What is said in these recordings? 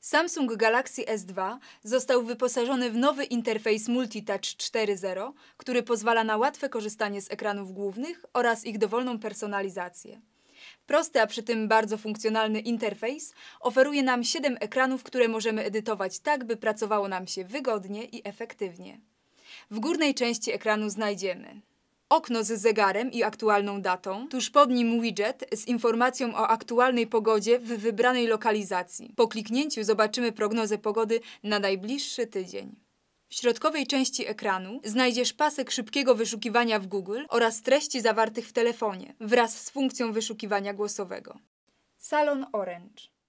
Samsung Galaxy S2 został wyposażony w nowy interfejs Multitouch 4.0, który pozwala na łatwe korzystanie z ekranów głównych oraz ich dowolną personalizację. Prosty, a przy tym bardzo funkcjonalny interfejs oferuje nam 7 ekranów, które możemy edytować tak, by pracowało nam się wygodnie i efektywnie. W górnej części ekranu znajdziemy okno z zegarem i aktualną datą, tuż pod nim widget z informacją o aktualnej pogodzie w wybranej lokalizacji. Po kliknięciu zobaczymy prognozę pogody na najbliższy tydzień. W środkowej części ekranu znajdziesz pasek szybkiego wyszukiwania w Google oraz treści zawartych w telefonie wraz z funkcją wyszukiwania głosowego. Salon Orange.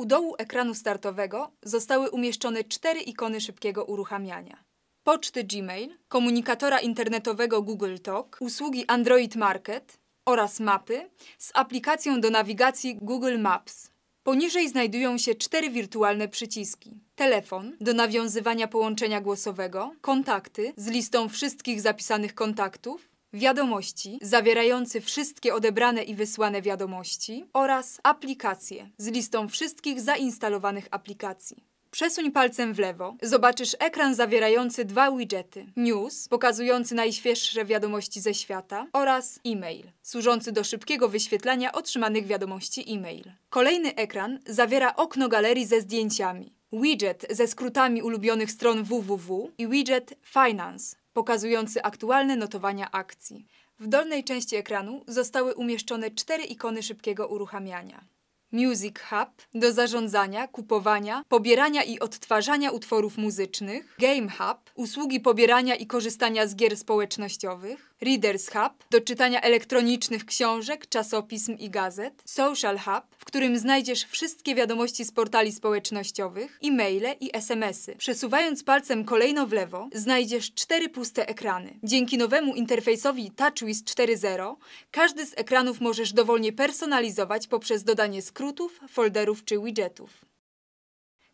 U dołu ekranu startowego zostały umieszczone cztery ikony szybkiego uruchamiania. Poczty Gmail, komunikatora internetowego Google Talk, usługi Android Market oraz mapy z aplikacją do nawigacji Google Maps. Poniżej znajdują się cztery wirtualne przyciski. Telefon do nawiązywania połączenia głosowego, kontakty z listą wszystkich zapisanych kontaktów, wiadomości zawierający wszystkie odebrane i wysłane wiadomości oraz aplikacje z listą wszystkich zainstalowanych aplikacji. Przesuń palcem w lewo, zobaczysz ekran zawierający dwa widgety. News, pokazujący najświeższe wiadomości ze świata oraz e-mail, służący do szybkiego wyświetlania otrzymanych wiadomości e-mail. Kolejny ekran zawiera okno galerii ze zdjęciami, widget ze skrótami ulubionych stron www i widget Finance, pokazujący aktualne notowania akcji. W dolnej części ekranu zostały umieszczone cztery ikony szybkiego uruchamiania. Music Hub do zarządzania, kupowania, pobierania i odtwarzania utworów muzycznych, Game Hub usługi pobierania i korzystania z gier społecznościowych, Readers Hub do czytania elektronicznych książek, czasopism i gazet, Social Hub, w którym znajdziesz wszystkie wiadomości z portali społecznościowych, e-maile i SMS-y. Przesuwając palcem kolejno w lewo, znajdziesz cztery puste ekrany. Dzięki nowemu interfejsowi TouchWiz 4.0 każdy z ekranów możesz dowolnie personalizować poprzez dodanie skrótów, folderów czy widgetów.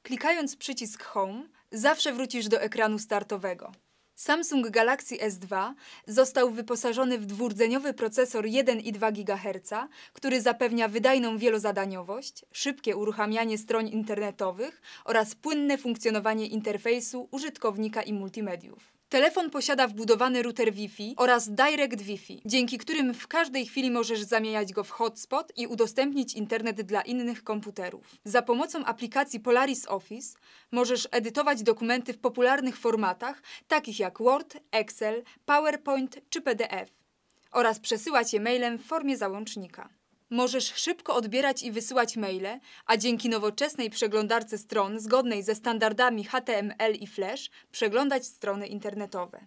Klikając przycisk Home, zawsze wrócisz do ekranu startowego. Samsung Galaxy S2 został wyposażony w dwurdzeniowy procesor 1,2 GHz, który zapewnia wydajną wielozadaniowość, szybkie uruchamianie stron internetowych oraz płynne funkcjonowanie interfejsu użytkownika i multimediów. Telefon posiada wbudowany router Wi-Fi oraz Direct Wi-Fi, dzięki którym w każdej chwili możesz zamieniać go w hotspot i udostępnić internet dla innych komputerów. Za pomocą aplikacji Polaris Office możesz edytować dokumenty w popularnych formatach, takich jak Word, Excel, PowerPoint czy PDF oraz przesyłać je mailem w formie załącznika. Możesz szybko odbierać i wysyłać maile, a dzięki nowoczesnej przeglądarce stron zgodnej ze standardami HTML i Flash przeglądać strony internetowe.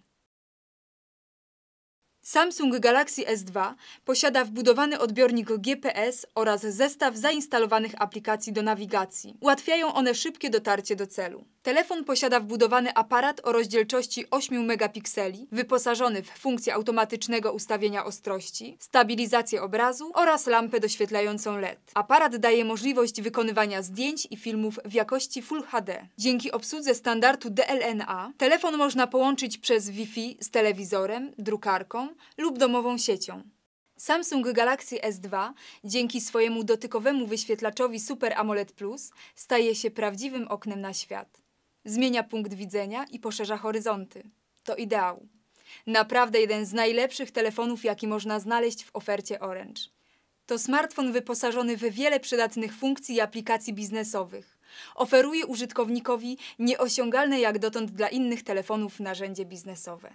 Samsung Galaxy S2 posiada wbudowany odbiornik GPS oraz zestaw zainstalowanych aplikacji do nawigacji. Ułatwiają one szybkie dotarcie do celu. Telefon posiada wbudowany aparat o rozdzielczości 8 megapikseli, wyposażony w funkcję automatycznego ustawienia ostrości, stabilizację obrazu oraz lampę doświetlającą LED. Aparat daje możliwość wykonywania zdjęć i filmów w jakości Full HD. Dzięki obsłudze standardu DLNA telefon można połączyć przez Wi-Fi z telewizorem, drukarką lub domową siecią. Samsung Galaxy S2 dzięki swojemu dotykowemu wyświetlaczowi Super AMOLED Plus staje się prawdziwym oknem na świat. Zmienia punkt widzenia i poszerza horyzonty. To ideał. Naprawdę jeden z najlepszych telefonów, jaki można znaleźć w ofercie Orange. To smartfon wyposażony w wiele przydatnych funkcji i aplikacji biznesowych. Oferuje użytkownikowi nieosiągalne jak dotąd dla innych telefonów narzędzie biznesowe.